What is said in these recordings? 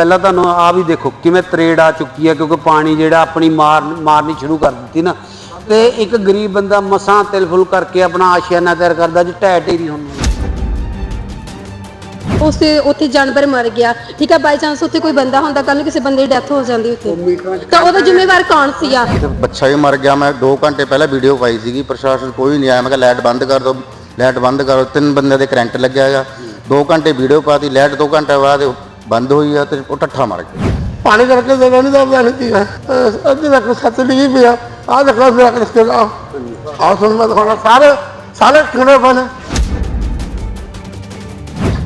ਪਹਿਲਾਂ ਤੁਹਾਨੂੰ ਆ ਵੀ ਦੇਖੋ ਕਿਵੇਂ ਤਰੇੜ ਆ ਚੁੱਕੀ ਹੈ ਕਿਉਂਕਿ ਪਾਣੀ ਜਿਹੜਾ ਆਪਣੀ ਮਾਰ ਮਾਰਨੀ ਸ਼ੁਰੂ ਕਰ ਦਿੱਤੀ ਨਾ। ਤੇ ਇੱਕ ਗਰੀਬ ਬੰਦਾ ਮਸਾਂ ਤਿਲ ਫੁਲ ਕਰਕੇ ਆਪਣਾ ਆਸ਼ਿਆਨਾ ਤਿਆਰ ਕਰਦਾ ਜੀ ਢਹਿ ਢੇਰੀ ਹੁੰਦੀ ਉਸੇ ਉੱਥੇ ਜਾਨਵਰ ਮਰ ਗਿਆ। ਠੀਕ ਹੈ ਬਾਈ ਚਾਂਸ ਉੱਥੇ ਕੋਈ ਬੰਦਾ ਹੁੰਦਾ ਕੱਲ ਨੂੰ ਕਿਸੇ ਬੰਦੇ ਦੀ ਡੈਥ ਹੋ ਜਾਂਦੀ ਉੱਥੇ। ਤਾਂ ਉਹਦਾ ਜ਼ਿੰਮੇਵਾਰ ਕੌਣ ਸੀਗਾ ਤੇ ਬੱਚਾ ਹੀ ਮਰ ਗਿਆ ਮੈਂ 2 ਘੰਟੇ ਪਹਿਲਾਂ ਵੀਡੀਓ ਪਾਈ ਸੀਗੀ ਪ੍ਰਸ਼ਾਸਨ ਕੋਈ ਨਹੀਂ ਆਇਆ ਮੈਂ ਕਿਹਾ ਲਾਈਟ ਬੰਦ ਕਰ ਦਿਓ ਲਾਈਟ ਬੰਦ ਕਰੋ ਤਿੰਨ ਬੰਦੇ ਦੇ ਕਰੰਟ ਲੱਗਿਆ ਹੈਗਾ। 2 ਘੰਟੇ ਵੀਡੀਓ ਪਾਤੀ ਲਾਈਟ 2 ਘੰਟੇ ਬਾਅਦ ਬੰਦ ਹੋਈ ਆ ਤੇ ਉਹ ਠੱਠਾ ਮਰ ਗਿਆ ਪਾਣੀ ਕਰਕੇ ਦੇਣਾ ਨਹੀਂ ਤਾਂ ਲੈਣੀ ਸੀ ਅੱਧੇ ਤੱਕ ਸੱਤ ਲਿਖੀ ਪਿਆ। ਆਹ ਦੇਖੋ ਮੇਰਾ ਕਿਸਕੇ ਦਾ। ਆਹ ਸੁਣ ਮੈਂ ਦਿਖਾਉਣਾ। ਸਾਰੇ ਸਾਰੇ ਕਿਹੜੇ ਬਣ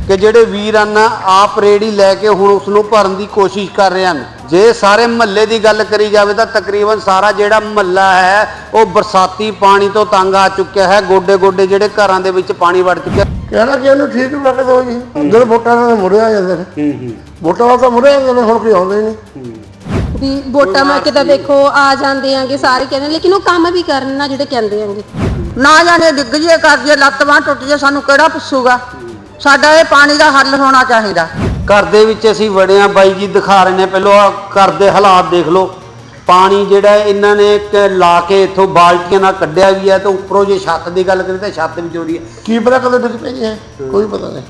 ਕਿ ਜਿਹੜੇ ਵੀਰ ਹਨ ਆਪ ਰੇੜੀ ਲੈ ਕੇ ਹੁਣ ਉਸ ਨੂੰ ਭਰਨ ਦੀ ਕੋਸ਼ਿਸ਼ ਕਰ ਰਹੇ ਹਨ। ਜੇ ਸਾਰੇ ਮਹੱਲੇ ਦੀ ਗੱਲ ਕਰੀ ਜਾਵੇ ਤਾਂ ਤਕਰੀਬਨ ਸਾਰਾ ਜਿਹੜਾ ਮਹੱਲਾ ਹੈ ਉਹ ਬਰਸਾਤੀ ਪਾਣੀ ਤੋਂ ਤੰਗ ਆ ਚੁੱਕਿਆ ਹੈ। ਗੋਡੇ ਗੋਡੇ ਜਿਹੜੇ ਘਰਾਂ ਦੇ ਵਿੱਚ ਪਾਣੀ ਵੜ ਚੁੱਕਿਆ। ਕਹਿਣਾ ਕਿ ਇਹਨੂੰ ਠੀਕ ਲੱਗ ਦੋ ਜੀ। ਜਦੋਂ ਵੋਟਾਂ ਨਾਲ ਮੁੜੇ ਆ ਜਾਂਦੇ ਨੇ। ਵੋਟਾਂ ਨਾਲ ਤਾਂ ਮੁੜੇ ਆ ਜਾਂਦੇ ਨੇ ਹੁਣ ਕੋਈ ਆਉਂਦੇ ਹੀ ਨਹੀਂ। ਵੀ ਵੋਟਾਂ ਮੈਂ ਕਿਤਾ ਦੇਖੋ ਆ ਜਾਂਦੇ ਆਂਗੇ ਸਾਰੇ ਕਹਿੰਦੇ ਲੇਕਿਨ ਉਹ ਕੰਮ ਵੀ ਕਰਨ ਨਾ ਜਿਹੜੇ ਕਹਿੰਦੇ ਆਂਗੇ। ਨਾ ਜਾਣੇ ਡਿੱਗ ਜੇ ਕਰ ਜੇ ਲੱਤ ਬਾਂਹ ਟੁੱਟ ਜੇ ਸਾਨੂੰ ਕਿਹੜਾ ਪੁੱਛੂਗਾ? ਸਾਡਾ ਇਹ ਪਾਣੀ ਦਾ ਹੱਲ ਹੋਣਾ ਚਾਹੀਦਾ। ਘਰ ਦੇ ਵਿੱਚ ਅਸੀਂ ਵੜੇ ਹਾਂ ਬਾਈ ਜੀ ਦਿਖਾ ਰਹੇ ਨੇ ਪਹਿਲਾਂ ਆਹ ਘਰ ਦੇ ਹਾਲਾਤ ਦੇਖ ਲਓ। ਪਾਣੀ ਜਿਹੜਾ ਇਹਨਾਂ ਨੇ ਇੱਕ ਲਾ ਕੇ ਇੱਥੋਂ ਬਾਲਟੀਆਂ ਨਾਲ ਕੱਢਿਆ ਵੀ ਹੈ ਤੇ ਉੱਪਰੋਂ ਜੇ ਛੱਤ ਦੀ ਗੱਲ ਕਰੀ ਤਾਂ ਛੱਤ ਵੀ ਚੋਰੀ ਹੈ ਕੀ ਪਤਾ ਕਦੋਂ ਡਿੱਗ ਪਈ ਹੈ? ਕੋਈ ਪਤਾ ਨਹੀਂ।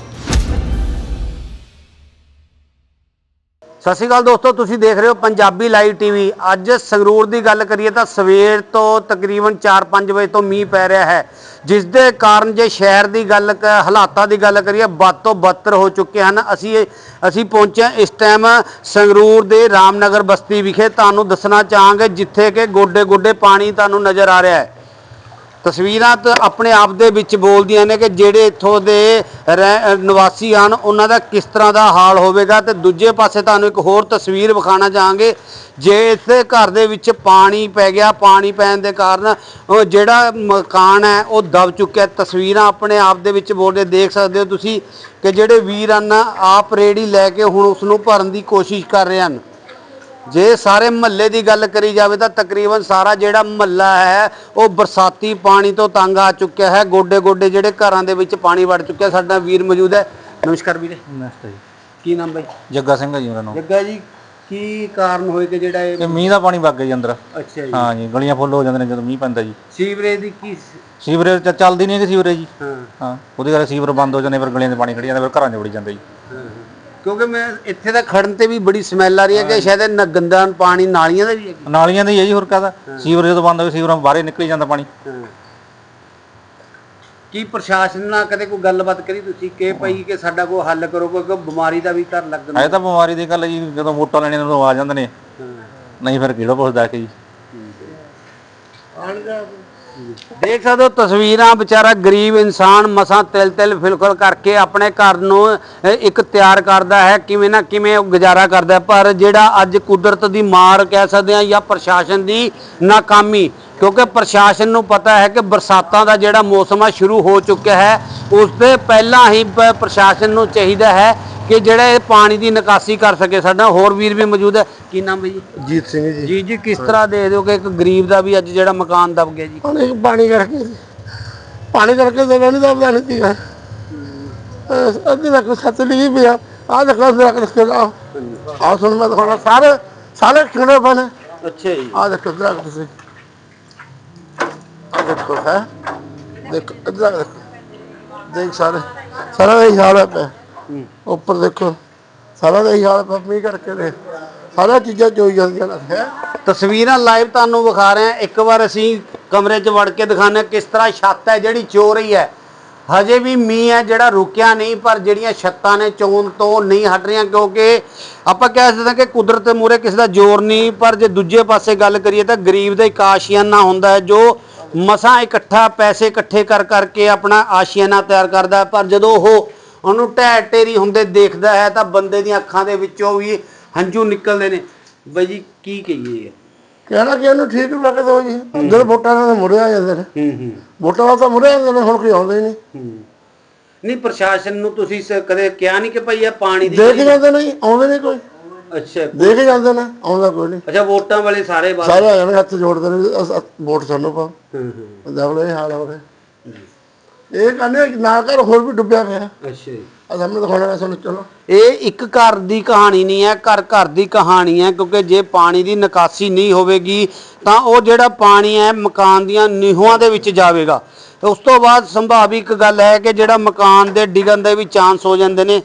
ਸਤਿ ਸ਼੍ਰੀ ਅਕਾਲ ਦੋਸਤੋ, ਤੁਸੀਂ ਦੇਖ ਰਹੇ ਹੋ ਪੰਜਾਬੀ ਲਾਈਵ ਟੀਵੀ। ਅੱਜ ਸੰਗਰੂਰ ਦੀ ਗੱਲ ਕਰੀਏ ਤਾਂ ਸਵੇਰ ਤੋਂ ਤਕਰੀਬਨ 4-5 ਵਜੇ ਤੋਂ ਮੀਂਹ ਪੈ ਰਿਹਾ ਹੈ। ਜਿਸ ਦੇ ਕਾਰਨ ਜੇ ਸ਼ਹਿਰ ਦੀ ਗੱਲ ਕ- ਹਾਲਾਤਾਂ ਦੀ ਗੱਲ ਕਰੀਏ, ਵੱਧ ਤੋਂ ਬੱਤਰ ਹੋ ਚੁੱਕੇ ਹਨ। ਅਸੀਂ ਅਸੀਂ ਪਹੁੰਚੇ ਇਸ ਟਾਈਮ ਸੰਗਰੂਰ ਦੇ ਰਾਮਨਗਰ ਬਸਤੀ ਵਿਖੇ। ਤੁਹਾਨੂੰ ਦੱਸਣਾ ਚਾਹਾਂਗੇ ਜਿੱਥੇ ਕਿ ਗੋਡੇ ਗੋਡੇ ਪਾਣੀ ਤੁਹਾਨੂੰ ਨਜ਼ਰ ਆ ਰਿਹਾ ਹੈ। ਤਸਵੀਰਾਂ ਤਾਂ ਆਪਣੇ ਆਪ ਦੇ ਵਿੱਚ ਬੋਲਦੀਆਂ ਨੇ ਕਿ ਜਿਹੜੇ ਇੱਥੋਂ ਦੇ ਰਹਿ- ਨਿਵਾਸੀ ਹਨ, ਉਹਨਾਂ ਦਾ ਕਿਸ ਤਰ੍ਹਾਂ ਦਾ ਹਾਲ ਹੋਵੇਗਾ ਤੇ ਦੂਜੇ ਪਾਸੇ ਤੁਹਾਨੂੰ ਇੱਕ ਹੋਰ ਤਸਵੀਰ ਵਿਖਾਣਾ ਚਾਹਾਂਗੇ, ਜੇ ਇੱਥੇ ਘਰ ਦੇ ਵਿੱਚ ਪਾਣੀ ਪੈ ਗਿਆ, ਪਾਣੀ ਪੈਣ ਦੇ ਕਾਰਨ ਉਹ ਜਿਹੜਾ ਮਕਾਨ ਹੈ, ਉਹ ਦਬ ਚੁੱਕਿਆ। ਤਸਵੀਰਾਂ ਆਪਣੇ ਆਪ ਦੇ ਵਿੱਚ ਬੋਲਦੇ, ਦੇਖ ਸਕਦੇ ਹੋ ਤੁਸੀਂ ਕਿ ਜਿਹੜੇ ਵੀਰ ਹਨ, ਆਪ ਰੇੜੀ ਲੈ ਕੇ ਹੁਣ ਉਸ ਨੂੰ ਭਰਨ ਦੀ ਕੋਸ਼ਿਸ਼ ਕਰ ਰਹੇ ਹਨ। ਜੇ ਸਾਰੇ ਮਹੱਲੇ ਦੀ ਗੱਲ ਕਰੀ ਜਾਵੇ ਤਾਂ ਤਕਰੀਬਨ ਸਾਰਾ ਜਿਹੜਾ ਮਹੱਲਾ ਹੈ ਉਹ ਬਰਸਾਤੀ ਪਾਣੀ ਤੋਂ ਤੰਗ ਆ ਚੁੱਕਿਆ ਹੈ। ਗੋਡੇ ਗੋਡੇ ਜਿਹੜੇ ਘਰਾਂ ਦੇ ਵਿੱਚ ਪਾਣੀ ਵੜ ਚੁੱਕਿਆ। ਸਾਡਾ ਵੀਰ ਮੌਜੂਦ ਹੈ। ਨਮਸਕਾਰ ਵੀਰੇ। ਨਮਸਤੇ ਜੀ। ਕੀ ਨਾਮ ਬਾਈ? ਜੱਗਾ ਸਿੰਘ ਆ ਜੀ ਮੇਰਾ ਨਾਮ। ਜੱਗਾ ਜੀ ਕੀ ਕਾਰਨ ਹੋਏ ਕਿ ਜਿਹੜਾ ਇਹ ਮੀਂਹ ਦਾ ਪਾਣੀ ਵਗ ਗਿਆ ਜੀ ਅੰਦਰ। ਅੱਛਾ ਜੀ। ਹਾਂ ਜੀ ਗਲੀਆਂ ਫੁੱਲ ਹੋ ਜਾਂਦੇ ਨੇ ਜਦੋਂ ਮੀਂਹ ਪੈਂਦਾ ਜੀ। ਸੀਵਰੇਜ ਦੀ ਕੀ ਸੀਵਰੇਜ ਚ ਚੱਲਦੀ ਨਹੀਂ ਕਿ ਸੀਵਰੇਜ ਜੀ। ਹਾਂ। ਹਾਂ ਉਹਦੇ ਕਰਕੇ ਸੀਵਰ ਬੰਦ ਹੋ ਜਾਂਦੇ ਫਿਰ ਗਲੀਆਂ 'ਚ ਪਾਣੀ ਖੜੀ ਜਾਂਦਾ ਫਿਰ ਘਰਾਂ 'ਚ ਵੜੀ ਜਾਂਦਾ ਜੀ। ਕਿਉਂਕਿ ਮੈਂ ਇੱਥੇ ਤਾਂ ਖੜਨ ਤੇ ਵੀ ਬੜੀ ਸਮੈਲ ਆ ਰਹੀ ਹੈ ਕਿ ਸ਼ਾਇਦ ਇਹ ਨ- ਗੰਦਾ ਪਾਣੀ ਨਾਲੀਆਂ ਦਾ ਵੀ ਹੈ ਨਾਲੀਆਂ ਦੇ ਹੀ ਹੈ ਜੀ ਹੋਰ ਕਾਹਦਾ? ਸੀਵਰ ਜਦੋਂ ਬੰਦ ਹੋਵੇ ਸੀਵਰਾਂ ਬਾਹਰੇ ਨਿਕਲੀ ਜਾਂਦਾ ਪਾਣੀ। ਕੀ ਪ੍ਰਸ਼ਾਸਨ ਨਾਲ ਕਦੇ ਕੋਈ ਗੱਲਬਾਤ ਕਰੀ ਤੁਸੀਂ? ਕਿ ਪਈ ਕਿ ਸਾਡਾ ਕੋਈ ਹੱਲ ਕਰੋ ਕੋਈ ਬਿਮਾਰੀ ਦਾ ਵੀ ਘਰ ਲੱਗਦਾ ਇਹ ਤਾਂ ਬਿਮਾਰੀ ਦੀ ਗੱਲ ਹੈ ਜੀ ਜਦੋਂ ਵੋਟਾਂ ਲੈਣੀਆਂ ਉਦੋਂ ਆ ਜਾਂਦੇ ਨੇ। ਨਹੀਂ ਫਿਰ ਕਿਹੜਾ ਪੁੱਛਦਾ ਕਿ ਜੀ। ਦੇਖ ਸਕਦੇ ਹੋ ਤਸਵੀਰਾਂ, ਵਿਚਾਰਾ ਗਰੀਬ ਇਨਸਾਨ ਮਸਾਂ ਤਿਲ ਤਿਲ ਫਿਲਫਲ ਕਰਕੇ ਆਪਣੇ ਘਰ ਨੂੰ ਇੱਕ ਤਿਆਰ ਕਰਦਾ ਹੈ, ਕਿਵੇਂ ਨਾ ਕਿਵੇਂ ਉਹ ਗੁਜ਼ਾਰਾ ਕਰਦਾ ਹੈ। ਪਰ ਜਿਹੜਾ ਅੱਜ ਕੁਦਰਤ ਦੀ ਮਾਰ ਕਹਿ ਸਕਦੇ ਹਾਂ ਜਾਂ ਪ੍ਰਸ਼ਾਸਨ ਦੀ ਨਾਕਾਮੀ ਕਿਉਂਕਿ ਪ੍ਰਸ਼ਾਸਨ ਨੂੰ ਪਤਾ ਹੈ ਕਿ ਬਰਸਾਤਾਂ ਦਾ ਜਿਹੜਾ ਮੌਸਮ ਆ ਸ਼ੁਰੂ ਹੋ ਚੁੱਕਿਆ ਹੈ ਉਸ ਦੇ ਪਹਿਲਾਂ ਹੀ ਪ੍ਰਸ਼ਾਸਨ ਨੂੰ ਚਾਹੀਦਾ ਹੈ ਕਿ ਜਿਹੜਾ ਇਹ ਪਾਣੀ ਦੀ ਨਿਕਾਸੀ ਕਰ ਸਕੇ। ਸਾਡਾ ਹੋਰ ਵੀਰ ਵੀ ਮੌਜੂਦ ਹੈ। ਕੀ ਨਾਮ ਹੈ ਜੀ? ਜੀਤ ਸਿੰਘ ਜੀ। ਜੀ ਜੀ ਕਿਸ ਤਰ੍ਹਾਂ ਦੇ ਦਿਓ ਕਿ ਇੱਕ ਗਰੀਬ ਦਾ ਵੀ ਅੱਜ ਜਿਹੜਾ ਮਕਾਨ ਦਬ ਗਿਆ ਜੀ? ਪਾਣੀ ਪਾਣੀ ਕਰਕੇ ਪਾਣੀ ਕਰਕੇ ਦੇਣਾ ਨਹੀਂ ਤਾਂ ਲੈਣੀ ਸੀ ਅੱਧੇ ਤੱਕ ਸੱਤ ਲਿਖੀ ਪਿਆ। ਆਹ ਦੇਖੋ ਮੇਰਾ ਕਿਸਕੇ ਦਾ ਆਹ ਸੁਣ ਮੈਂ ਦਿਖਾਉਣਾ। ਸਾਰੇ ਸਾਰੇ ਕਿਹੜੇ ਬਣ। ਅੱਛਾ ਜੀ। ਆਹ ਦੇਖੋ ਆ ਤੁਸੀਂ। ਦੇਖੋ ਹੈ? ਦੇਖੋ ਇਧਰ ਆ ਦੇਖੋ। ਦੇਖ ਸਾਰੇ। ਸਾਰਾ ਇਹ ਹਾਲ ਹੈ ਪਿਆ ਉੱਪਰ ਦੇਖੋ। ਸਾਰਾ ਇਹ ਹਾਲ ਹੈ ਮੀਂਹ ਕਰਕੇ ਦੇ ਸਾਰਾ ਚੀਜ਼ਾਂ ਚੋਈ ਜਾਂਦੀਆਂ ਹੈ? ਤਸਵੀਰਾਂ ਲਾਈਵ ਤੁਹਾਨੂੰ ਵਿਖਾ ਰਹੇ ਹਾਂ। ਇੱਕ ਵਾਰ ਅਸੀਂ ਕਮਰੇ 'ਚ ਵੜ ਕੇ ਹਾਂ ਕਿਸ ਤਰ੍ਹਾਂ ਛੱਤ ਹੈ ਜਿਹੜੀ ਚੋ ਰਹੀ ਹੈ। ਹਜੇ ਵੀ ਮੀਂਹ ਹੈ ਜਿਹੜਾ ਰੁਕਿਆ ਨਹੀਂ ਪਰ ਜਿਹੜੀਆਂ ਛੱਤਾਂ ਨੇ ਚੋਣ ਤੋਂ ਨਹੀਂ ਹਟ ਰਹੀਆਂ ਕਿਉਂਕਿ ਆਪਾਂ ਕਹਿ ਸਕਦੇ ਹਾਂ ਕਿ ਕੁਦਰਤ ਦੇ ਮੂਹਰੇ ਕਿਸੇ ਦਾ ਜ਼ੋਰ ਨਹੀਂ ਪਰ ਜੇ ਦੂਜੇ ਪਾਸੇ ਗੱਲ ਕਰੀਏ ਤਾਂ ਗਰੀਬ ਦਾ ਇੱਕ ਆਸ਼ੀਆਨਾ ਹੁੰਦਾ ਹੈ ਜੋ ਮਸਾਂ ਇਕੱਠਾ ਪੈਸੇ ਇਕੱਠੇ ਕਰ ਕਰਕੇ ਆਪਣਾ ਆਸ਼ੀਆਨਾ ਤਿਆਰ ਕਰਦਾ ਪਰ ਜਦੋਂ ਉਹ ਉਹਨੂੰ ਢਹਿ ਢੇਰੀ ਹੁੰਦੇ ਦੇਖਦਾ ਹੈ ਤਾਂ ਬੰਦੇ ਦੀਆਂ ਅੱਖਾਂ ਦੇ ਵਿੱਚੋਂ ਵੀ ਹੰਝੂ ਨਿਕਲਦੇ ਨੇ। ਬਾਈ ਜੀ ਕੀ ਕਹੀਏ? ਕਹਿਣਾ ਕਿ ਇਹਨੂੰ ਠੀਕ ਲੱਗ ਦੋ ਜੀ। ਜਦੋਂ ਵੋਟਾਂ ਨਾਲ ਮੁੜੇ ਆ ਜਾਂਦੇ ਨੇ। ਹੂੰ ਹੂੰ। ਵੋਟਾਂ ਨਾਲ ਤਾਂ ਮੁੜੇ ਜਾਂਦੇ ਨੇ ਹੁਣ ਕੋਈ ਆਉਂਦੇ ਨਹੀਂ। ਹੂੰ। ਨਹੀਂ ਪ੍ਰਸ਼ਾਸਨ ਨੂੰ ਤੁਸੀਂ ਸ- ਕਦੇ ਕਿਹਾ ਨਹੀਂ ਕਿ ਭਈ ਇਹ ਪਾਣੀ ਦੀ ਦੇਖ ਜਾਂਦੇ ਨਹੀਂ ਆਉਂਦੇ ਨਹੀਂ ਕੋਈ। ਅੱਛਾ ਦੇਖ ਜਾਂਦੇ ਨੇ ਆਉਂਦਾ ਕੋਈ ਨਹੀਂ। ਅੱਛਾ ਵੋਟਾਂ ਵਾਲੇ ਸਾਰੇ ਬਾਹਰ ਸਾਰੇ ਆ ਜਾਣੇ ਹੱਥ ਜੋੜਦੇ ਨੇ ਅਸ- ਵੋਟ ਸਾਨੂੰ ਪਾਓ। ਹੂੰ ਹੂੰ। ਇਹ ਹਾਲ ਹੋ ਰਿਹਾ ਇਹ ਕਹਿੰਦੇ ਨਾ ਕਰ ਹੋਰ ਵੀ ਡੁੱਬਿਆ ਪਿਆ। ਅੱਛਾ ਜੀ। ਆ ਸਾਹਮਣੇ ਦਿਖਾਉਣਾ ਤੁਹਾਨੂੰ ਚਲੋ। ਇਹ ਇੱਕ ਘਰ ਦੀ ਕਹਾਣੀ ਨਹੀਂ ਹੈ ਘਰ ਘਰ ਦੀ ਕਹਾਣੀ ਹੈ ਕਿਉਂਕਿ ਜੇ ਪਾਣੀ ਦੀ ਨਿਕਾਸੀ ਨਹੀਂ ਹੋਵੇਗੀ ਤਾਂ ਉਹ ਜਿਹੜਾ ਪਾਣੀ ਹੈ ਮਕਾਨ ਦੀਆਂ ਨੀਹਾਂ ਦੇ ਵਿੱਚ ਜਾਵੇਗਾ। ਉਸ ਤੋਂ ਬਾਅਦ ਸੰਭਾਵਿਕ ਗੱਲ ਹੈ ਕਿ ਜਿਹੜਾ ਮਕਾਨ ਦੇ ਡਿੱਗਣ ਦੇ ਵੀ ਚਾਂਸ ਹੋ ਜਾਂਦੇ ਨੇ।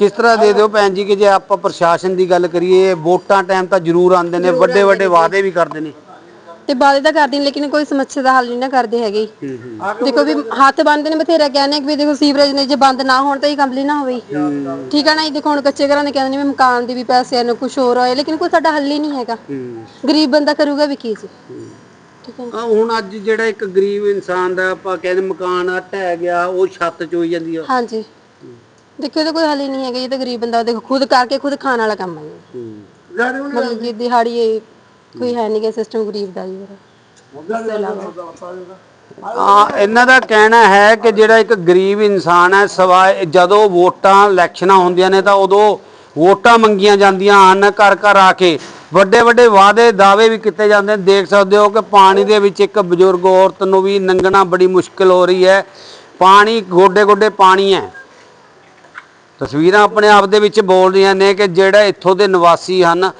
ਕਿਸ ਤਰ੍ਹਾਂ ਦੇ ਦਿਓ ਭੈਣ ਜੀ ਕਿ ਜੇ ਆਪਾਂ ਪ੍ਰਸ਼ਾਸਨ ਦੀ ਗੱਲ ਕਰੀਏ ਵੋਟਾਂ ਟਾਈਮ ਤਾਂ ਜ਼ਰੂਰ ਆਉਂਦੇ ਨੇ ਵੱਡੇ ਵੱਡੇ ਵਾਅਦੇ ਵੀ ਕਰਦੇ ਨੇ। ਤੇ ਬਾਅਦ ਦਾ ਕਰਦੇ ਨੇ ਲੇਕਿਨ ਕੋਈ ਸਮੱਸਿਆ ਦਾ ਹੱਲ ਨਹੀਂ ਨਾ ਕਰਦੇ ਹੈਗੇ। ਦੇਖੋ ਵੀ ਹੱਥ ਬੰਦ ਨੇ ਬਥੇਰਾ ਕਹਿੰਦੇ ਕਿ ਵੀ ਦੇਖੋ ਸੀਵਰੇਜ ਨੇ ਜੇ ਬੰਦ ਨਾ ਹੋਣ ਤਾਂ ਇਹ ਕੰਪਲੀ ਨਾ ਹੋਵੇ। ਠੀਕ ਹੈ ਨਾ ਜੀ ਦੇਖੋ ਹੁਣ ਕੱਚੇ ਘਰਾਂ ਦੇ ਕਹਿੰਦੇ ਨੇ ਮਕਾਨ ਦੀ ਵੀ ਪੈਸੇ ਨੇ ਕੁਝ ਹੋਰ ਹੋਏ ਲੇਕਿਨ ਕੋਈ ਸਾਡਾ ਹੱਲ ਹੀ ਨਹੀਂ ਹੈਗਾ। ਗਰੀਬ ਬੰਦਾ ਕਰੂਗਾ ਵੀ ਕੀ ਜੀ। ਆ ਹੁਣ ਅੱਜ ਜਿਹੜਾ ਇੱਕ ਗਰੀਬ ਇਨਸਾਨ ਦਾ ਆਪਾਂ ਕਹਿੰਦੇ ਮਕਾਨ ਆ ਢਹਿ ਗਿਆ ਉਹ ਛੱਤ ਚ ਹੋਈ ਜਾਂਦੀ ਆ। ਹਾਂਜੀ। ਦੇਖੋ ਇਹਦਾ ਕੋਈ ਹੱਲ ਹੀ ਨਹੀਂ ਹੈਗਾ ਇਹ ਤਾਂ ਗਰੀਬ ਬੰਦਾ ਦੇਖੋ ਖੁਦ ਕਰਕੇ ਖੁਦ ਖਾਣ ਵਾਲਾ ਕੰਮ ਹੈ ਇਹ। ਮਤਲਬ ਕਿ ਦਿਹਾੜੀ ਇਹ ਕੋਈ ਹੈ ਨਹੀਂ ਗਾ ਸਿਸਟਮ ਗਰੀਬ ਦਾ ਜੀ ਆ ਇਹਨਾਂ ਦਾ ਕਹਿਣਾ ਹੈ ਕਿ ਜਿਹੜਾ ਇੱਕ ਗਰੀਬ ਇਨਸਾਨ ਹੈ ਸਵਾਏ ਜਦੋਂ ਵੋਟਾਂ ਇਲੈਕਸ਼ਨਾਂ ਹੁੰਦੀਆਂ ਨੇ ਤਾਂ ਉਦੋਂ ਵੋਟਾਂ ਮੰਗੀਆਂ ਜਾਂਦੀਆਂ ਹਨ ਘਰ ਘਰ ਆ ਕੇ। ਵੱਡੇ ਵੱਡੇ ਵਾਅਦੇ ਦਾਅਵੇ ਵੀ ਕੀਤੇ ਜਾਂਦੇ ਨੇ। ਦੇਖ ਸਕਦੇ ਹੋ ਕਿ ਪਾਣੀ ਦੇ ਵਿੱਚ ਇੱਕ ਬਜ਼ੁਰਗ ਔਰਤ ਨੂੰ ਵੀ ਲੰਘਣਾ ਬੜੀ ਮੁਸ਼ਕਲ ਹੋ ਰਹੀ ਹੈ। ਪਾਣੀ ਗੋਡੇ ਗੋਡੇ ਪਾਣੀ ਹੈ। ਤਸਵੀਰਾਂ ਆਪਣੇ ਆਪ ਦੇ ਵਿੱਚ ਬੋਲ ਰਹੀਆਂ ਨੇ ਕਿ ਜਿਹੜਾ ਇੱਥੋਂ ਦੇ ਨਿਵਾਸੀ ਹਨ,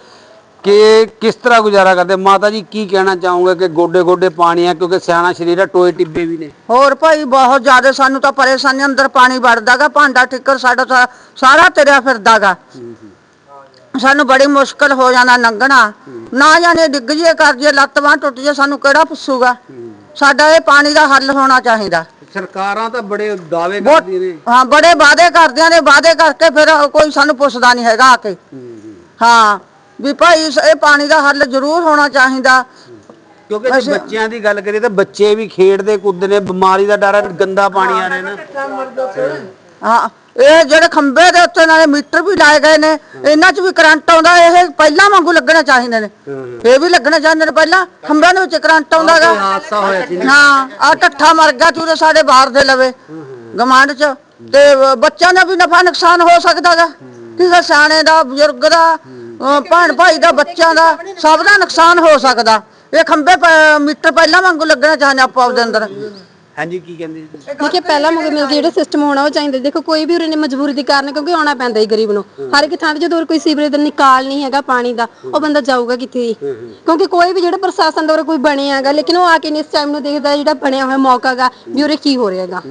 ਕਿ ਕਿਸ ਤਰ੍ਹਾਂ ਗੁਜ਼ਾਰਾ ਕਰਦੇ? ਮਾਤਾ ਜੀ, ਕੀ ਕਹਿਣਾ ਚਾਹੋਗੇ ਕਿ ਗੋਡੇ ਗੋਡੇ ਪਾਣੀ ਹੈ ਕਿਉਂਕਿ ਸਿਆਣਾ ਸਰੀਰ ਹੈ ਟੋਏ ਟਿੱਬੇ ਵੀ ਨੇ। ਹੋਰ ਭਾਈ, ਬਹੁਤ ਜ਼ਿਆਦਾ ਸਾਨੂੰ ਤਾਂ ਪਰੇਸ਼ਾਨੀ, ਅੰਦਰ ਪਾਣੀ ਵੜਦਾਗਾ, ਭਾਂਡਾ ਠਿੱਕਰ ਸਾਡਾ ਤਾਂ ਸਾਰਾ ਤੇਰਿਆ ਫਿਰਦਾਗਾ। ਸਾਨੂੰ ਬੜੀ ਮੁਸ਼ਕਲ ਹੋ ਜਾਣਾ ਲੰਘਣਾ। ਨਾ ਜਾਣੇ ਡਿੱਗ ਜੇ ਕਰ ਜੇ ਲੱਤ ਬਾਂਹ ਟੁੱਟ ਜੇ ਸਾਨੂੰ ਕਿਹੜਾ ਪੁੱਛੂਗਾ? ਸਾਡਾ ਇਹ ਪਾਣੀ ਦਾ ਹੱਲ ਹੋਣਾ ਚਾਹੀਦਾ। ਸਰਕਾਰਾਂ ਤਾਂ ਬੜੇ ਦਾਅਵੇ ਕਰਦੀਆਂ ਨੇ। ਹਾਂ ਬੜੇ ਵਾਅਦੇ ਕਰਦਿਆਂ ਨੇ ਵਾਅਦੇ ਕਰਕੇ ਫਿਰ ਕੋਈ ਸਾਨੂੰ ਪੁੱਛਦਾ ਨਹੀਂ ਹੈਗਾ ਆ ਕੇ। ਹਾਂ ਵੀ ਭਾਈ ਇਸ- ਇਹ ਪਾਣੀ ਦਾ ਹੱਲ ਜ਼ਰੂਰ ਹੋਣਾ ਚਾਹੀਦਾ। ਕਿਉਂਕਿ ਜੇ ਬੱਚਿਆਂ ਦੀ ਗੱਲ ਕਰੀਏ ਤਾਂ ਬੱਚੇ ਵੀ ਖੇਡਦੇ ਕੁੱਦਦੇ ਨੇ ਬਿਮਾਰੀ ਦਾ ਡਰ ਹੈ ਗੰਦਾ ਪਾਣੀ ਆ ਰਿਹਾ ਨਾ। ਹਾਂ। ਇਹ ਜਿਹੜੇ ਖੰਭੇ ਦੇ ਉੱਤੇ ਨਾਲੇ ਮੀਟਰ ਵੀ ਲਾਏ ਗਏ ਨੇ ਇਹਨਾਂ 'ਚ ਵੀ ਕਰੰਟ ਆਉਂਦਾ ਇਹ ਪਹਿਲਾਂ ਵਾਂਗੂ ਲੱਗਣੇ ਚਾਹੀਦੇ ਨੇ। ਇਹ ਵੀ ਲੱਗਣੇ ਚਾਹੀਦੇ ਨੇ ਪਹਿਲਾਂ ਖੰਭਿਆਂ ਦੇ ਵਿੱਚ ਕਰੰਟ ਆਉਂਦਾਗਾ ਹਾਦਸਾ ਹੋਇਆ ਸੀ ਹਾਂ ਆ ਟੱਠਾ ਮਰ ਗਿਆ ਤੂੰ ਸਾਡੇ ਬਾਹਰ ਦੇ ਲਵੇ ਗਮਾਂਡ 'ਚ। ਤੇ ਬੱਚਿਆਂ ਦਾ ਵੀ ਨਫਾ ਨੁਕਸਾਨ ਹੋ ਸਕਦਾਗਾ ਕਿਸੇ ਸਿਆਣੇ ਦਾ ਬਜ਼ੁਰਗ ਦਾ ਭੈਣ ਭਾਈ ਦਾ ਬੱਚਿਆਂ ਦਾ ਸਭ ਦਾ ਨੁਕਸਾਨ ਹੋ ਸਕਦਾ। ਇਹ ਖੰਭੇ ਮੀਟਰ ਪਹਿਲਾਂ ਵਾਂਗੂ ਲੱਗਣਾ ਚਾਹੀਦਾ ਆਪੋ ਆਪਦੇ ਅੰਦਰ। ਹਾਂਜੀ ਕੀ ਕਹਿੰਦੇ ਜੀ? ਦੇਖਿਏ ਪਹਿਲਾਂ ਮਗਰ ਮਿਲ ਜਿਹੜਾ ਸਿਸਟਮ ਹੋਣਾ ਉਹ ਚਾਹੀਦਾ। ਦੇਖੋ ਕੋਈ ਵੀ ਉਰੇ ਨੇ ਮਜਬੂਰੀ ਦੇ ਕਾਰਨ ਕਿਉਂਕਿ ਆਉਣਾ ਪੈਂਦਾ ਹੀ ਗਰੀਬ ਨੂੰ। ਹਰ ਇੱਕ ਥਾਂ ਤੇ ਜਦੋਂ ਕੋਈ ਸੀਵਰੇਜ ਦਾ ਨਿਕਾਲ ਨਹੀਂ ਹੈਗਾ ਪਾਣੀ ਦਾ ਉਹ ਬੰਦਾ ਜਾਊਗਾ ਕਿੱਥੇ ਜੀ? ਕਿਉਂਕਿ ਕੋਈ ਵੀ ਜਿਹੜਾ ਪ੍ਰਸ਼ਾਸਨ ਦਾ ਉਰੇ ਕੋਈ ਬਣਿਆ ਹੈਗਾ ਲੇਕਿਨ ਉਹ ਆ ਕੇ ਨਹੀਂ ਇਸ ਟਾਈਮ ਨੂੰ ਦੇਖਦਾ ਜਿਹੜਾ ਬਣਿਆ ਹੋਇਆ ਮੌਕਾ ਗਾ ਵੀ ਉਰੇ ਕੀ ਹੋ ਰਿਹਾਗਾ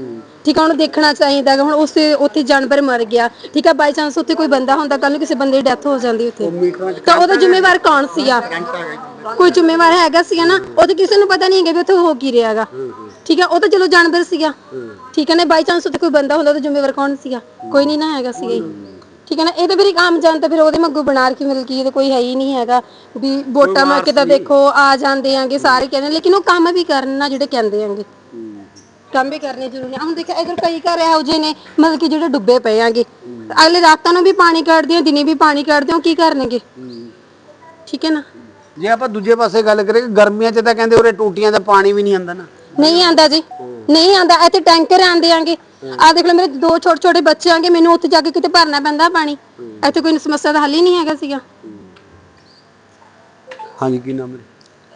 ਠੀਕ ਆ ਉਹਨੂੰ ਦੇਖਣਾ ਚਾਹੀਦਾ ਗਾ ਹੁਣ ਉਸੇ ਉੱਥੇ ਜਾਨਵਰ ਮਰ ਗਿਆ। ਠੀਕ ਆ ਬਾਈ ਚਾਂਸ ਉੱਥੇ ਕੋਈ ਬੰਦਾ ਹੁੰਦਾ ਕੱਲ ਨੂੰ ਕਿਸੇ ਬੰਦੇ ਦੀ ਡੈਥ ਹੋ ਜਾਂਦੀ ਉੱਥੇ। ਤਾਂ ਉਹਦਾ ਜ਼ਿੰਮੇਵਾਰ ਕੌਣ ਸੀਗਾ ਕੋਈ ਜ਼ਿੰਮੇਵਾਰ ਹੈਗਾ ਸੀਗਾ ਨਾ ਉਹ ਤੇ ਕਿਸੇ ਨੂੰ ਪਤਾ ਨਹੀਂ ਹੈਗਾ ਵੀ ਉੱਥੇ ਹੋ ਕੀ ਰਿਹਾਗਾ ਠੀਕ ਹੈ ਉਹ ਤਾਂ ਚਲੋ ਜਾਨਵਰ ਸੀਗਾ। ਠੀਕ ਹੈ ਨਾ ਬਾਈ ਚਾਂਸ ਉੱਥੇ ਕੋਈ ਬੰਦਾ ਹੁੰਦਾ ਉਹਦਾ ਜ਼ਿੰਮੇਵਾਰ ਕੌਣ ਸੀਗਾ? ਕੋਈ ਨਹੀਂ ਨਾ ਹੈਗਾ ਸੀਗਾ। ਠੀਕ ਹੈ ਨਾ ਇਹ ਤਾਂ ਫਿਰ ਇੱਕ ਆਮ ਜਨਤਾ ਫਿਰ ਉਹਦੇ ਮੱਗੂ ਬਣਾ ਕੇ ਮਿਲ ਗਈ ਇਹ ਤਾਂ ਕੋਈ ਹੈ ਹੀ ਨਹੀਂ ਹੈਗਾ ਵੀ ਵੋਟਾਂ ਮੌਕੇ ਤਾਂ ਦੇਖੋ ਆ ਜਾਂਦੇ ਆਂਗੇ ਸਾਰੇ ਕਹਿੰਦੇ ਲੇਕਿਨ ਉਹ ਕੰਮ ਵੀ ਕਰਨ ਨਾ ਜਿਹੜੇ ਕਹਿੰਦੇ ਆਂਗੇ। ਕੰਮ ਵੀ ਕਰਨੇ ਜ਼ਰੂਰੀ ਆ ਹੁਣ ਦੇਖਿਆ ਇਧਰ ਕਈ ਘਰ ਇਹੋ ਜਿਹੇ ਨੇ ਮਤਲਬ ਕਿ ਜਿਹੜੇ ਡੁੱਬੇ ਪਏ ਆਂਗੇ। ਅਗਲੇ ਰਾਤਾਂ ਨੂੰ ਵੀ ਪਾਣੀ ਕੱਢਦੇ ਆ ਦਿਨੇ ਵੀ ਪਾਣੀ ਕੱਢਦੇ ਆ ਕੀ ਕਰਨਗੇ? ਠੀਕ ਹੈ ਨਾ? ਜੇ ਆਪਾਂ ਦੂਜੇ ਪਾਸੇ ਗੱਲ ਕਰੀਏ ਗਰਮੀਆਂ 'ਚ ਤਾਂ ਕਹਿੰਦੇ ਉਰੇ ਟੂਟੀਆਂ ਦਾ ਪਾਣੀ ਵੀ ਨਹੀਂ ਆਉਂਦਾ ਨਾ। ਨਹੀਂ ਆਂਦਾ ਜੀ। ਨਹੀਂ ਆਂਦਾ। ਇੱਥੇ ਟੈਂਕਰ ਆਂਦੇ ਆਂਗੇ। ਆ ਦੇਖ ਲਓ ਮੇਰੇ ਦੋ ਛੋਟੇ ਛੋਟੇ ਬੱਚੇ ਆਂਗੇ। ਮੈਨੂੰ ਉੱਥੇ ਜਾ ਕੇ ਕਿਤੇ ਭਰਨਾ ਪੈਂਦਾ ਪਾਣੀ। ਇੱਥੇ ਕੋਈ ਸਮੱਸਿਆ ਦਾ ਹੱਲ ਹੀ ਨਹੀਂ ਹੈਗਾ ਸੀਗਾ। ਹਾਂਜੀ ਕੀ ਨਾਮ ਹੈ?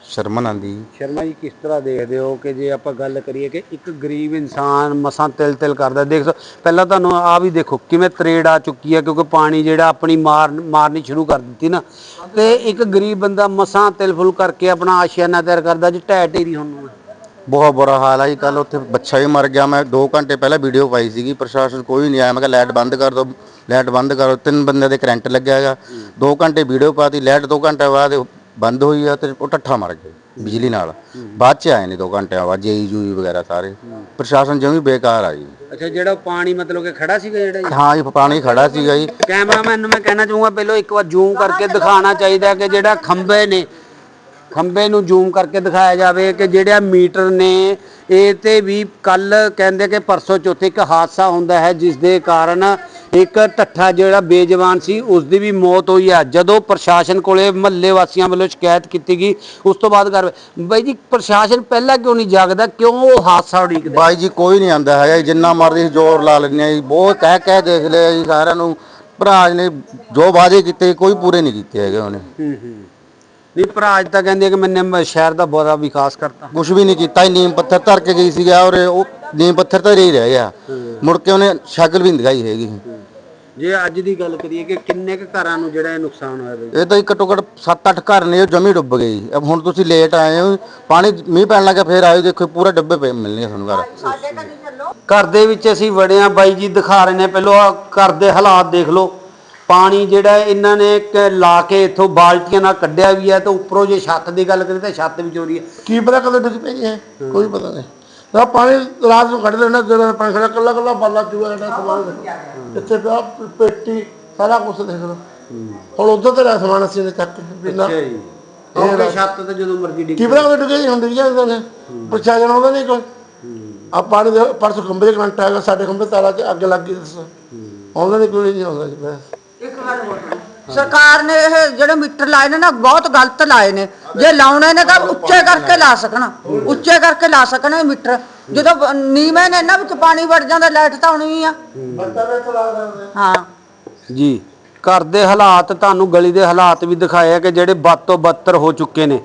ਸ਼ਰਮਨ ਆਂਦੀ ਸ਼ਰਮਾ ਜੀ ਕਿਸ ਤਰ੍ਹਾਂ ਦੇਖਦੇ ਹੋ ਕਿ ਜੇ ਆਪਾਂ ਗੱਲ ਕਰੀਏ ਕਿ ਇੱਕ ਗਰੀਬ ਇਨਸਾਨ ਮਸਾਂ ਤਿਲ ਤਿਲ ਕਰਦਾ ਦੇਖ ਪਹਿਲਾਂ ਤੁਹਾਨੂੰ ਆ ਵੀ ਦੇਖੋ ਕਿਵੇਂ ਤਰੇੜ ਆ ਚੁੱਕੀ ਹੈ ਕਿਉਂਕਿ ਪਾਣੀ ਜਿਹੜਾ ਆਪਣੀ ਮਾਰ ਮਾਰਨੀ ਸ਼ੁਰੂ ਕਰ ਦਿੱਤੀ ਨਾ। ਤੇ ਇੱਕ ਗਰੀਬ ਬੰਦਾ ਮਸਾਂ ਤਿਲ ਫੁਲ ਕਰਕੇ ਆਪਣਾ ਆਸ਼ਿਆਨਾ ਤਿਆਰ ਕਰਦਾ ਜੀ ਢਹਿ ਢੇਰੀ ਹੁਣ ਨੂੰ। ਬਹੁਤ ਬੁਰਾ ਹਾਲ ਆ ਜੀ। ਕੱਲ ਉੱਥੇ ਬੱਚਾ ਵੀ ਮਰ ਗਿਆ। ਮੈਂ 2 ਘੰਟੇ ਪਹਿਲਾਂ ਵੀਡੀਓ ਪਾਈ ਸੀਗੀ। ਪ੍ਰਸ਼ਾਸਨ ਕੋਈ ਨਹੀਂ ਆਇਆ। ਮੈਂ ਕਿਹਾ ਲਾਈਟ ਬੰਦ ਕਰ ਦਿਓ ਲਾਈਟ ਬੰਦ ਕਰੋ ਤਿੰਨ ਬੰਦਿਆਂ ਦੇ ਕਰੰਟ ਲੱਗਿਆ ਹੈਗਾ। 2 ਘੰਟੇ ਵੀਡੀਓ ਪਾਤੀ। ਲਾਈਟ 2 ਘੰਟੇ ਬਾਅਦ ਬੰਦ ਹੋਈ ਆ ਤੇ ਉਹ ਟੱਠਾ ਮਰ ਗਿਆ ਬਿਜਲੀ ਨਾਲ। ਬਾਅਦ ਚ ਆਏ ਨੇ 2 ਘੰਟਿਆਂ ਬਾਅਦ। ਜੇਈ ਜੂਈ ਵਗੈਰਾ ਸਾਰੇ। ਪ੍ਰਸ਼ਾਸਨ ਜਮੀ ਬੇਕਾਰ ਆ ਜੀ। ਅੱਛਾ ਜਿਹੜਾ ਪਾਣੀ ਮਤਲਬ ਕਿ ਖੜਾ ਸੀਗਾ ਜਿਹੜਾ ਜੀ? ਹਾਂ ਜੀ ਪਾਣੀ ਖੜਾ ਸੀਗਾ ਜੀ। ਕੈਮਰਾਮੈਨ ਨੂੰ ਮੈਂ ਕਹਿਣਾ ਚਾਹੂੰਗਾ ਪਹਿਲਾਂ ਇੱਕ ਵਾਰ ਜ਼ੂਮ ਕਰਕੇ ਦਿਖਾਉਣਾ ਚਾਹੀਦਾ ਕਿ ਜਿਹੜਾ ਖੰਭੇ ਨੇ ਖੰਭੇ ਨੂੰ ਜ਼ੂਮ ਕਰਕੇ ਦਿਖਾਇਆ ਜਾਵੇ ਕਿ ਜਿਹੜਾ ਮੀਟਰ ਨੇ ਇਹ ਤੇ ਵੀ ਕੱਲ ਕਹਿੰਦੇ ਕਿ ਪਰਸੋਂ ਚੌਥੇ ਇੱਕ ਹਾਦਸਾ ਹੁੰਦਾ ਹੈ ਜਿਸ ਦੇ ਕਾਰਨ ਇੱਕ ਢੱਠਾ ਜਿਹੜਾ ਬੇਜਵਾਨ ਸੀ ਉਸ ਦੀ ਵੀ ਮੌਤ ਹੋਈ ਹੈ ਜਦੋਂ ਪ੍ਰਸ਼ਾਸਨ ਕੋਲੇ ਮਹੱਲੇ ਵਾਸੀਆਂ ਵੱਲੋਂ ਸ਼ਿਕਾਇਤ ਕੀਤੀ ਗਈ ਉਸ ਤੋਂ ਬਾਅਦ ਕਰ ਬਾਈ ਜੀ ਪ੍ਰਸ਼ਾਸਨ ਪਹਿਲਾਂ ਕਿਉਂ ਨਹੀਂ ਜਾਗਦਾ? ਕਿਉਂ ਉਹ ਹਾਦਸਾ ਉਡੀਕਦਾ? ਬਾਈ ਜੀ ਕੋਈ ਨਹੀਂ ਆਂਦਾ ਹੈਗਾ ਜੀ, ਜਿੰਨਾ ਮਰਜ਼ੀ ਜ਼ੋਰ ਲਾ ਲੈਂਦੇ ਆ ਜੀ। ਬਹੁਤ ਕਹਿ ਕਹਿ ਦੇਖ ਲਿਆ ਜੀ ਸਾਰਿਆਂ ਨੂੰ। ਭਰਾ ਨੇ ਜੋ ਵਾਅਦੇ ਕੀਤੇ ਕੋਈ ਪੂਰੇ ਨਹੀਂ ਕੀਤੇ ਹੈਗੇ ਉਹਨੇ। ਹੂੰ ਹੂੰ। ਨਹੀਂ ਭਰਾ ਅੱਜ ਤਾਂ ਕਹਿੰਦੇ ਕਿ ਮੈਨੇ ਮ- ਸ਼ਹਿਰ ਦਾ ਬੜਾ ਵਿਕਾਸ ਕਰਤਾ। ਕੁਝ ਵੀ ਨਹੀਂ ਕੀਤਾ ਹੀ ਨੀਮ ਪੱਥਰ ਧਰ ਕੇ ਗਈ ਸੀਗਾ ਔਰ ਉਹ ਨੀਂਹ ਪੱਥਰ ਤਾਂ ਹੀ ਰਹਿ ਗਿਆ। ਮੁੜ ਕੇ ਉਹਨੇ ਸ਼ਕਲ ਵੀ ਨਹੀਂ ਦਿਖਾਈ ਹੈਗੀ। ਜੇ ਅੱਜ ਦੀ ਗੱਲ ਕਰੀਏ ਕਿ ਕਿੰਨੇ ਕੁ ਘਰਾਂ ਨੂੰ ਜਿਹੜਾ ਇਹ ਨੁਕਸਾਨ ਹੋਇਆ ਬਈ? ਇਹ ਤਾਂ ਜੀ ਘੱਟੋ ਘੱਟ 7-8 ਘਰ ਨੇ ਉਹ ਜਮੀ ਡੁੱਬ ਗਏ ਜੀ। ਅਬ ਹੁਣ ਤੁਸੀਂ ਲੇਟ ਆਏ ਹੋ ਪਾਣੀ ਮੀਂਹ ਪੈਣ ਲੱਗਾ ਫੇਰ ਆਇਓ ਦੇਖੋ ਪੂਰਾ ਡੱਬੇ ਪਏ ਮਿਲਣੇ ਤੁਹਾਨੂੰ ਘਰ। ਘਰ ਦੇ ਵਿੱਚ ਅਸੀਂ ਵੜੇ ਆ ਬਾਈ ਜੀ ਦਿਖਾ ਰਹੇ ਨੇ ਪਹਿਲਾਂ ਘਰ ਦੇ ਹਾਲਾਤ ਦੇਖ ਲਓ। ਪਾਣੀ ਜਿਹੜਾ ਇਹਨਾਂ ਨੇ ਲਾ ਕੇ ਇੱਥੋਂ ਬਾਲਟੀਆਂ ਨਾਲ ਕੱਢਿਆ ਵੀ ਹੈ ਤੇ ਉੱਪਰੋਂ ਜੇ ਛੱਤ ਦੀ ਗੱਲ ਕਰੀਏ ਤਾਂ ਛੱਤ ਵੀ ਚੋਰੀ ਹੈ ਕੀ ਪਤਾ ਕਦੋਂ ਡਿੱਗ ਪਈ ਹੈ ਕੋਈ ਪਤਾ ਨਹੀਂ। ਨਾ ਪਾਣੀ ਰਾਤ ਨੂੰ ਕੱਢ ਲੈਣਾ ਜਿਹੜਾ ਪਾਣੀ ਖੜਾ ਕੱਲਾ ਕੱਲਾ ਬਾਲਾ ਚੂਹਾ ਜਿਹੜਾ ਸਮਾਨ। ਇੱਥੇ ਪਿਆ ਪ- ਪੇਟੀ ਸਾਰਾ ਕੁਝ ਦੇਖ ਲਓ। ਹੁਣ ਉਧਰ ਤੇ ਰਿਹਾ ਸਮਾਨ ਅਸੀਂ ਨੇ ਚੱਕ ਕੇ ਵੀ ਨਾ ਜੀ। ਉਹ ਛੱਤ ਤੇ ਜਦੋਂ ਮਰਜ਼ੀ ਡਿੱਗ ਕੀ ਪਤਾ ਕਦੋਂ ਡਿੱਗੇ ਹੁਣ ਡਿੱਗ ਜਾਂਦੇ ਨੇ। ਪ੍ਰਸ਼ਾਸਨ ਆਉਂਦਾ ਨਹੀਂ ਕੋਈ। ਆ ਪਾਣੀ ਦੇ ਪਰਸੋਂ ਖੰਭੇ ਦੇ ਕਰੰਟ ਆਏਗਾ ਸਾਡੇ ਖੰਭੇ ਤਾਰਾਂ 'ਚ ਅੱਗ ਲੱਗ ਗਈ ਦੱਸੋ। ਆਉਂਦਾ ਨਹੀਂ ਕੋਈ ਨਹੀਂ ਆਉਂਦਾ ਜੀ ਬਸ। ਸਰਕਾਰ ਨੇ ਇਹ ਜਿਹੜੇ ਮੀਟਰ ਲਾਏ ਨੇ ਨਾ ਬਹੁਤ ਗਲਤ ਲਾਏ ਨੇ। ਜੇ ਲਾਉਣੇ ਨੇ ਤਾਂ ਉੱਚੇ ਕਰਕੇ ਲਾ ਸਕਣ ਉੱਚੇ ਕਰਕੇ ਲਾ ਸਕਣ ਇਹ ਮੀਟਰ। ਜਦੋਂ ਨੀਵੇਂ ਨੇ ਇਹਨਾਂ ਵਿੱਚ ਪਾਣੀ ਵੜ ਜਾਂਦਾ ਲਾਈਟ ਤਾਂ ਆਉਣੀ ਆ। ਹਾਂ। ਜੀ ਘਰ ਦੇ ਹਾਲਾਤ ਤੁਹਾਨੂੰ ਗਲੀ ਦੇ ਹਾਲਾਤ ਵੀ ਦਿਖਾਏ ਆ ਕਿ ਜਿਹੜੇ ਵੱਧ ਤੋਂ ਬੱਤਰ ਹੋ ਚੁੱਕੇ ਨੇ।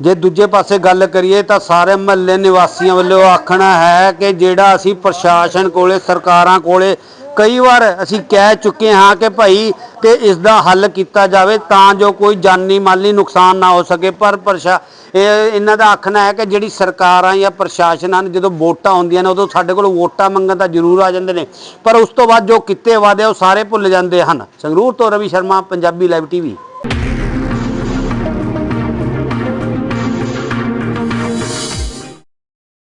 ਜੇ ਦੂਜੇ ਪਾਸੇ ਗੱਲ ਕਰੀਏ ਤਾਂ ਸਾਰੇ ਮਹੱਲੇ ਨਿਵਾਸੀਆਂ ਵੱਲੋਂ ਆਖਣਾ ਹੈ ਕਿ ਜਿਹੜਾ ਅਸੀਂ ਪ੍ਰਸ਼ਾਸਨ ਕੋਲੇ ਸਰਕਾਰਾਂ ਕੋਲੇ ਕਈ ਵਾਰ ਅਸੀਂ ਕਹਿ ਚੁੱਕੇ ਹਾਂ ਕਿ ਭਾਈ ਕਿ ਇਸ ਦਾ ਹੱਲ ਕੀਤਾ ਜਾਵੇ ਤਾਂ ਜੋ ਕੋਈ ਜਾਨੀ ਮਾਲੀ ਨੁਕਸਾਨ ਨਾ ਹੋ ਸਕੇ। ਪਰ ਪ੍ਰਸ਼ਾ ਇਹ ਇਹਨਾਂ ਦਾ ਆਖਣਾ ਹੈ ਕਿ ਜਿਹੜੀ ਸਰਕਾਰਾਂ ਜਾਂ ਪ੍ਰਸ਼ਾਸਨ ਹਨ ਜਦੋਂ ਵੋਟਾਂ ਆਉਂਦੀਆਂ ਨੇ ਉਦੋਂ ਸਾਡੇ ਕੋਲ ਵੋਟਾਂ ਮੰਗਣ ਤਾਂ ਜ਼ਰੂਰ ਆ ਜਾਂਦੇ ਨੇ। ਪਰ ਉਸ ਤੋਂ ਬਾਅਦ ਜੋ ਕੀਤੇ ਵਾਅਦੇ ਆ, ਉਹ ਸਾਰੇ ਭੁੱਲ ਜਾਂਦੇ ਹਨ। ਸੰਗਰੂਰ ਤੋਂ ਰਵੀ ਸ਼ਰਮਾ ਪੰਜਾਬੀ ਲਾਈਵ ਟੀਵੀ